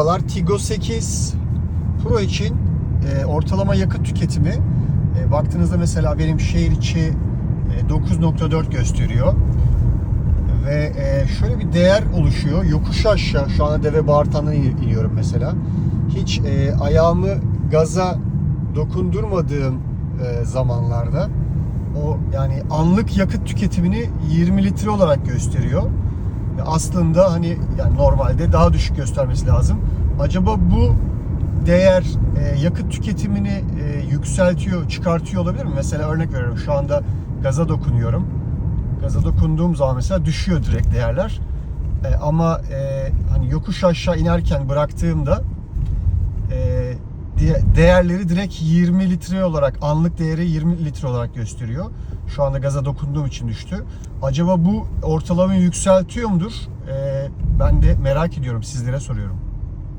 Merhabalar. Tigo 8 Pro için e, ortalama yakıt tüketimi e, baktığınızda mesela benim şehir içi e, 9.4 gösteriyor. Ve e, şöyle bir değer oluşuyor. Yokuş aşağı şu anda deve bağırtandan in- iniyorum mesela. Hiç e, ayağımı gaza dokundurmadığım e, zamanlarda o yani anlık yakıt tüketimini 20 litre olarak gösteriyor. Aslında hani yani normalde daha düşük göstermesi lazım. Acaba bu değer e, yakıt tüketimini e, yükseltiyor, çıkartıyor olabilir mi? Mesela örnek veriyorum şu anda gaza dokunuyorum. Gaza dokunduğum zaman mesela düşüyor direkt değerler. E, ama e, hani yokuş aşağı inerken bıraktığımda e, değerleri direkt 20 litre olarak anlık değeri 20 litre olarak gösteriyor. Şu anda gaza dokunduğum için düştü. Acaba bu ortalamayı yükseltiyor mudur? E, ben de merak ediyorum sizlere soruyorum.